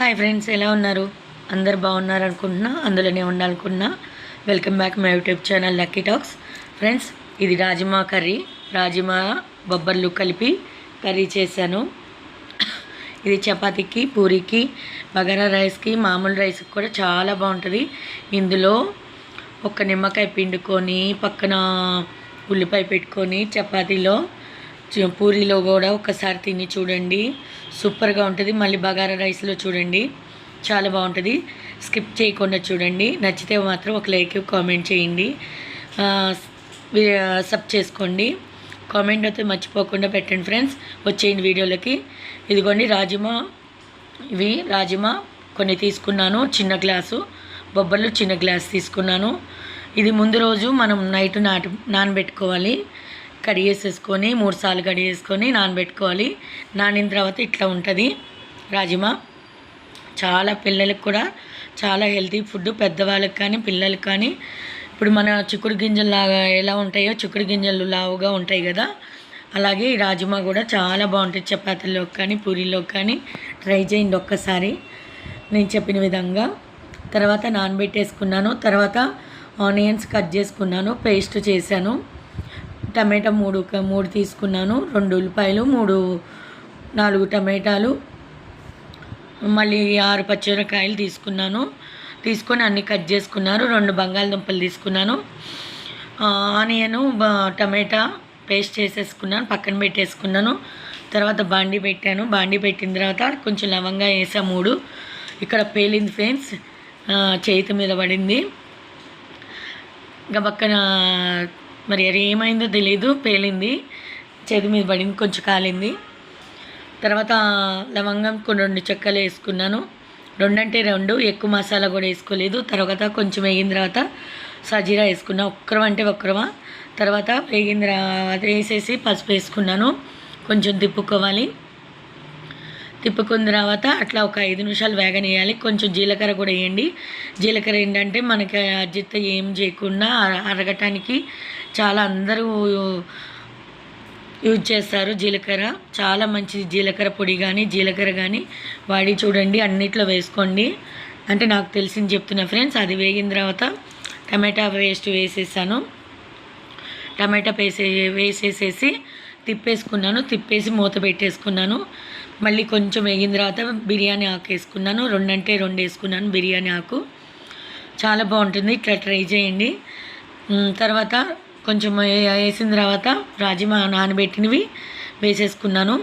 Hi friends ఎలా ఉన్నారు? అందరు బాగున్నారు అనుకుంటున్నా అందులోనే ఉండాలనుకున్నా welcome back my YouTube channel lucky talks friends ఇది రాజమా కర్రీ. రాజమా బొబ్బర్లు కలిపి కర్రీ చేశాను. ఇది చపాతీకి పూరీకి బగారా రైస్కి మామూలు రైస్కి కూడా చాలా బాగుంటుంది. ఇందులో ఒక నిమ్మకాయ పిండుకొని పక్కన ఉల్లిపాయ పెట్టుకొని చపాతీలో పూరీలో కూడా ఒకసారి తిని చూడండి. సూపర్గా ఉంటుంది. మళ్ళీ బగారా రైస్లో చూడండి. చాలా బాగుంటుంది. స్కిప్ చేయకుండా చూడండి. నచ్చితే మాత్రం ఒక లైక్ కామెంట్ చేయండి. సబ్ చేసుకోండి. కామెంట్ అయితే మర్చిపోకుండా పెట్టండి ఫ్రెండ్స్. వచ్చేయండి వీడియోలకి. ఇదిగోండి రాజమా ఇవి రాజమా కొన్ని తీసుకున్నాను. చిన్న గ్లాసు. బొబ్బర్లు చిన్న గ్లాస్ తీసుకున్నాను. ఇది ముందు రోజు మనం నైట్ నాటు నానబెట్టుకోవాలి. కడిగేసేసుకొని మూడుసార్లు కడిగేసుకొని నానబెట్టుకోవాలి. నానిన తర్వాత ఇట్లా ఉంటుంది రాజమా. చాలా పిల్లలకు కూడా చాలా హెల్తీ ఫుడ్ పెద్దవాళ్ళకి కానీ పిల్లలకి కానీ. ఇప్పుడు మన చిక్కుడు గింజలు లాగా ఎలా ఉంటాయో చిక్కుడు గింజలు లావుగా ఉంటాయి కదా. అలాగే ఈ రాజమా కూడా చాలా బాగుంటుంది చపాతీలోకి కానీ పూరీలోకి కానీ. ట్రై చేయండి ఒక్కసారి. నేను చెప్పిన విధంగా. తర్వాత నానబెట్టేసుకున్నాను. తర్వాత ఆనియన్స్ కట్ చేసుకున్నాను పేస్ట్ చేశాను. టమాటా మూడు మూడు తీసుకున్నాను. రెండు ఉల్లిపాయలు మూడు నాలుగు టమాటాలు. మళ్ళీ ఆరు పచ్చిమిరకాయలు తీసుకున్నాను. తీసుకొని అన్ని కట్ చేసుకున్నాను రెండు బంగాళదుంపలు తీసుకున్నాను. ఆనియను టమాటా పేస్ట్ చేసేసుకున్నాను. పక్కన పెట్టేసుకున్నాను. తర్వాత బాండి పెట్టాను. బాండి పెట్టిన తర్వాత కొంచెం లవంగా వేసా మూడు. ఇక్కడ పేలింది ఫ్రెండ్స్. చేతి మీద పడింది. ఇంకా పక్కన మరి అది ఏమైందో తెలియదు పేలింది. చేతి మీద పడింది కొంచెం కాలింది. తర్వాత లవంగం కొన్ని రెండు చెక్కలు వేసుకున్నాను. రెండంటే రెండు ఎక్కువ మసాలా కూడా వేసుకోలేదు. తర్వాత కొంచెం వేగిన తర్వాత సజీరా వేసుకున్నా. ఒక్కరం అంటే ఒక్కరమా? తర్వాత వేగిన తర్వాత వేసేసి పసుపు వేసుకున్నాను. కొంచెం తిప్పుకోవాలి. తిప్పుకున్న తర్వాత అట్లా ఒక ఐదు నిమిషాలు వేగనేయాలి. కొంచెం జీలకర్ర కూడా వేయండి. జీలకర్ర ఏంటంటే మనకి అజిత్త ఏం చేయకుండా అర- అరగటానికి చాలా అందరూ యూజ్ చేస్తారు జీలకర్ర. చాలా మంచిది జీలకర్ర పొడి కానీ జీలకర్ర కానీ వాడి చూడండి అన్నిట్లో వేసుకోండి. అంటే నాకు తెలిసింది చెప్తున్నా ఫ్రెండ్స్ అది వేగిన తర్వాత టమాటా పేస్ట్ వేసేసాను. టమాటా పేస్ట్ వేసేసేసి తిప్పేసుకున్నాను తిప్పేసి మూత పెట్టేసుకున్నాను. మళ్ళీ కొంచెం వేగిన తర్వాత బిర్యానీ ఆకు వేసుకున్నాను. రెండంటే రెండు వేసుకున్నాను బిర్యానీ ఆకు. చాలా బాగుంటుంది. ఇట్లా ట్రై చేయండి. తర్వాత కొంచెం వేసిన తర్వాత రాజమా నానబెట్టినవి వేసేసుకున్నాను.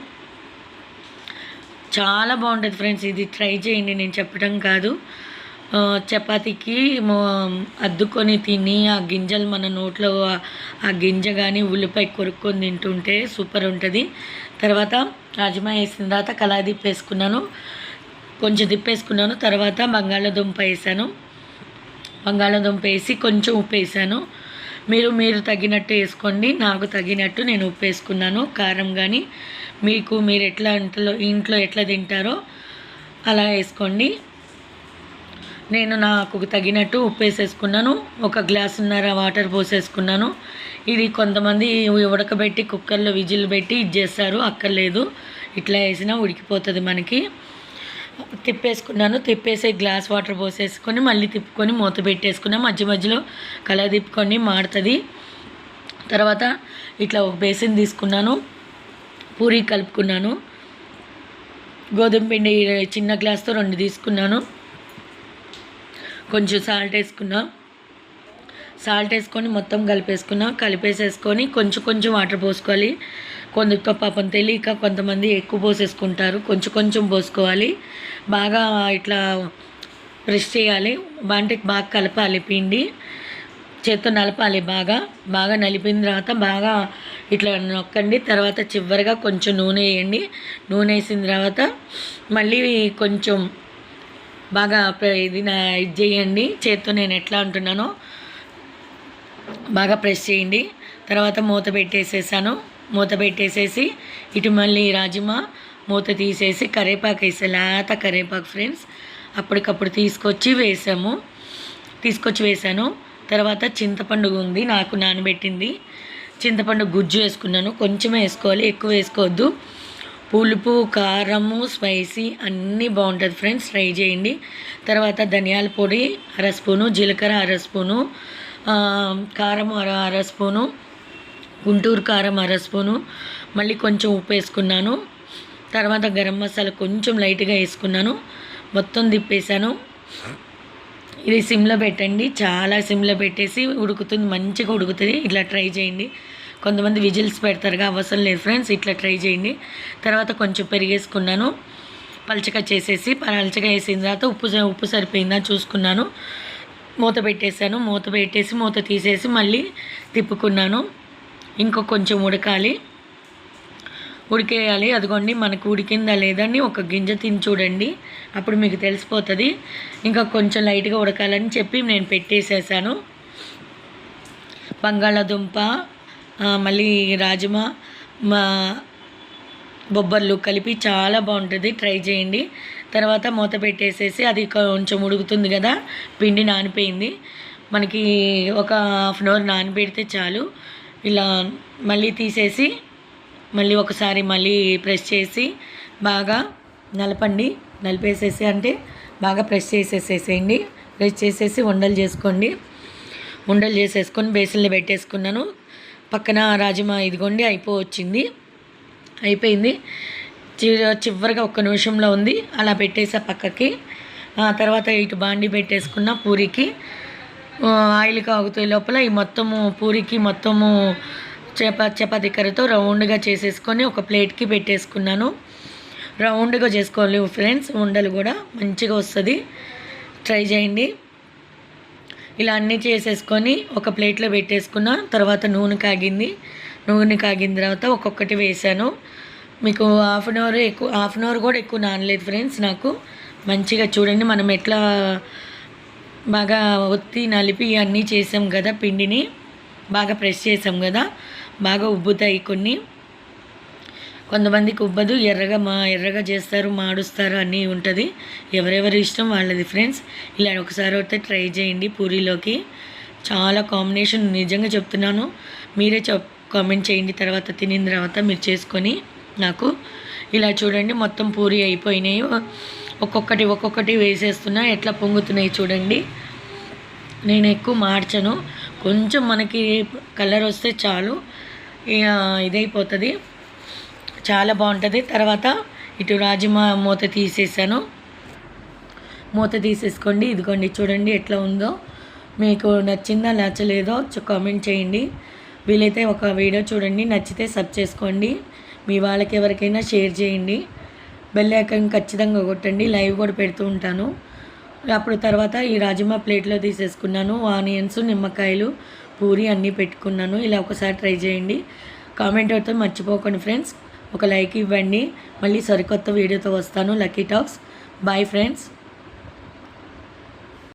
చాలా బాగుంటుంది ఫ్రెండ్స్. ఇది ట్రై చేయండి. నేను చెప్పడం కాదు. చపాతీకి అద్దుకొని తిని ఆ గింజలు మన నోట్లో ఆ- గింజ కానీ ఉల్లిపాయ కొరుక్కొని తింటుంటే సూపర్ ఉంటుంది. తర్వాత రాజమా వేసిన తర్వాత కలా వేసుకున్నాను కొంచెం తిప్పేసుకున్నాను. తర్వాత బంగాళదుంప వేసాను. బంగాళదుంప వేసి కొంచెం ఉప్పు వేసాను. మీరు మీరు తగినట్టు వేసుకోండి. నాకు తగినట్టు నేను ఉప్పు వేసుకున్నాను. కారం కానీ మీకు మీరు ఎట్లా ఇంట్లో ఇంట్లో ఎట్లా తింటారో అలా వేసుకోండి. నేను నాకు తగినట్టు ఉప్పు వేసేసుకున్నాను. ఒక గ్లాసున్నర వాటర్ పోసేసుకున్నాను. ఇది కొంతమంది ఉడకబెట్టి కుక్కర్లో విజిల్ పెట్టి ఇది చేస్తారు. అక్కర్లేదు. ఇట్లా వేసినా ఉడికిపోతుంది మనకి. తిప్పేసుకున్నాను. తిప్పేసి గ్లాస్ వాటర్ పోసేసుకొని మళ్ళీ తిప్పుకొని మూత పెట్టేసుకున్నా. మధ్య మధ్యలో కల తిప్పుకొని మాడుతుంది. తర్వాత ఇట్లా ఒక బేసిన్ తీసుకున్నాను. పూరి కలుపుకున్నాను. గోధుమ పిండి చిన్న గ్లాస్తో రెండు తీసుకున్నాను. కొంచెం సాల్ట్ వేసుకున్నా. సాల్ట్ వేసుకొని మొత్తం కలిపేసుకున్నా. కలిపేసేసుకొని కొంచెం కొంచెం వాటర్ పోసుకోవాలి. కొందరితో పాపం తెలియక కొంతమంది ఎక్కువ పోసేసుకుంటారు. కొంచెం కొంచెం పోసుకోవాలి. బాగా ఇట్లా ప్రెస్ చేయాలి. అంటే బాగా కలపాలి పిండి. చేత్తో నలపాలి బాగా. బాగా నలిపిన తర్వాత బాగా ఇట్లా నొక్కండి. తర్వాత చివరిగా కొంచెం నూనె వేయండి. నూనె వేసిన తర్వాత మళ్ళీ కొంచెం బాగా ప్ర- ఇది నా ఇది చేయండి. చేత్తో నేను ఎట్లా అంటున్నానో బాగా ప్రెస్ చేయండి. తర్వాత మూత పెట్టేసేసాను. మూత పెట్టేసేసి ఇటు మళ్ళీ రాజమా మూత తీసేసి కరేపాకు వేసే లేత కరేపాకు ఫ్రెండ్స్ అప్పటికప్పుడు తీసుకొచ్చి వేసాము. తీసుకొచ్చి వేసాను. తర్వాత చింతపండు ఉంది నాకు నానబెట్టింది. చింతపండు గుజ్జు వేసుకున్నాను. కొంచెం వేసుకోవాలి. ఎక్కువ వేసుకోవద్దు. పులుపు కారము స్పైసీ అన్నీ బాగుంటుంది ఫ్రెండ్స్. ట్రై చేయండి. తర్వాత ధనియాల పొడి అర స్పూను జీలకర్ర అర స్పూను కారం అర అర స్పూను గుంటూరు కారం అర స్పూను. మళ్ళీ కొంచెం ఉప్పు వేసుకున్నాను. తర్వాత గరం మసాలా కొంచెం లైట్గా వేసుకున్నాను. మొత్తం తిప్పేశాను. ఇది సిమ్లో పెట్టండి. చాలా సిమ్లో పెట్టేసి ఉడుకుతుంది. మంచిగా ఉడుకుతుంది. ఇట్లా ట్రై చేయండి. కొంతమంది విజిల్స్ పెడతారుగా అవసరం లేదు ఫ్రెండ్స్ ఇట్లా ట్రై చేయండి. తర్వాత కొంచెం పెరిగేసుకున్నాను. పలచగా చేసేసి పలచగా వేసిన తర్వాత ఉప్పు స- ఉప్పు సరిపోయిందా చూసుకున్నాను. మూత పెట్టేశాను. మూత పెట్టేసి మూత తీసేసి మళ్ళీ తిప్పుకున్నాను. ఇంకో కొంచెం ఉడకాలి. ఉడికేయాలి. అదిగోండి మనకు ఉడికిందా లేదని ఒక గింజ తిని చూడండి. అప్పుడు మీకు తెలిసిపోతుంది. ఇంకా కొంచెం లైట్గా ఉడకాలని చెప్పి నేను పెట్టేసేసాను. బంగాళాదుంప మళ్ళీ రాజమా మా బొబ్బర్లు కలిపి చాలా బాగుంటుంది. ట్రై చేయండి. తర్వాత మూత పెట్టేసేసి అది కొంచెం ఉడుకుతుంది కదా పిండి నానిపోయింది. మనకి ఒక హాఫ్ అన్ అవర్ నానబెడితే చాలు. ఇలా మళ్ళీ తీసేసి మళ్ళీ ఒకసారి మళ్ళీ ప్రెస్ చేసి బాగా నలపండి. నలిపేసేసి అంటే బాగా ప్రెస్ చేసేసేసేయండి. ప్రెస్ చేసేసి ఉండలు చేసుకోండి. ఉండలు చేసేసుకొని బేసిన్లో పెట్టేసుకున్నాను. పక్కన రాజమా ఇదిగోండి అయిపోవచ్చింది. అయిపోయింది. చి- చివరిగా ఒక్క నిమిషంలో ఉంది. అలా పెట్టేసా పక్కకి. ఆ తర్వాత ఇటు బాండి పెట్టేసుకున్న పూరికి. ఆయిల్ కాగుతూ లోపల ఈ మొత్తము పూరికి మొత్తము చపా చపాతీ కర్రతో రౌండ్గా చేసేసుకొని ఒక ప్లేట్కి పెట్టేసుకున్నాను. రౌండ్గా చేసుకోవాలి ఫ్రెండ్స్ ఉండలు కూడా మంచిగా వస్తుంది. ట్రై చేయండి. ఇలా అన్నీ చేసేసుకొని ఒక ప్లేట్లో పెట్టేసుకున్న తర్వాత నూనె కాగింది. నూనె కాగిన తర్వాత ఒక్కొక్కటి వేసాను మీకు హాఫ్ అన్ అవర్ ఎక్కువ హాఫ్ అన్ అవర్ కూడా ఎక్కువ నానలేదు ఫ్రెండ్స్ నాకు. మంచిగా చూడండి మనం ఎట్లా బాగా ఒత్తి నలిపి అన్నీ చేసాం కదా పిండిని. బాగా ప్రెస్ చేసాం కదా. బాగా ఉబ్బుతాయి కొన్ని. కొంతమందికి ఉబ్బదు ఎర్రగా మా ఎర్రగా చేస్తారు మాడుస్తారు అన్నీ ఉంటుంది. ఎవరెవరి ఇష్టం వాళ్ళది ఫ్రెండ్స్. ఇలా ఒకసారి అయితే ట్రై చేయండి పూరీలోకి. చాలా కాంబినేషన్ నిజంగా చెప్తున్నాను. మీరే చెప్ కామెంట్ చేయండి. తర్వాత తినిన తర్వాత మీరు చేసుకొని నాకు ఇలా చూడండి మొత్తం పూరి అయిపోయినాయి. ఒక్కొక్కటి ఒక్కొక్కటి వేసేస్తున్నా ఎట్లా పొంగుతున్నాయి చూడండి. నేను ఎక్కువ మార్చను. కొంచెం మనకి కలర్ వస్తే చాలు. ఇక ఇదైపోతుంది. చాలా బాగుంటుంది. తర్వాత ఇటు రాజమా మూత తీసేసాను. మూత తీసేసుకోండి. ఇదిగోండి చూడండి ఎట్లా ఉందో. మీకు నచ్చిందా నచ్చలేదో కామెంట్ చేయండి. వీలైతే ఒక వీడియో చూడండి. నచ్చితే సబ్ చేసుకోండి. మీ వాళ్ళకి ఎవరికైనా షేర్ చేయండి. బెల్ ఐకాన్ ఖచ్చితంగా కొట్టండి. లైవ్ కూడా పెడుతూ ఉంటాను. అప్పుడు తర్వాత ఈ రాజమా ప్లేట్లో తీసేసుకున్నాను. ఆనియన్స్ నిమ్మకాయలు పూరి అన్నీ పెట్టుకున్నాను. ఇలా ఒకసారి ట్రై చేయండి. కామెంట్ అయితే మర్చిపోకండి ఫ్రెండ్స్. ఒక లైక్ ఇవ్వండి. మళ్ళీ సరికొత్త వీడియోతో వస్తాను. Lucky talks. Bye friends.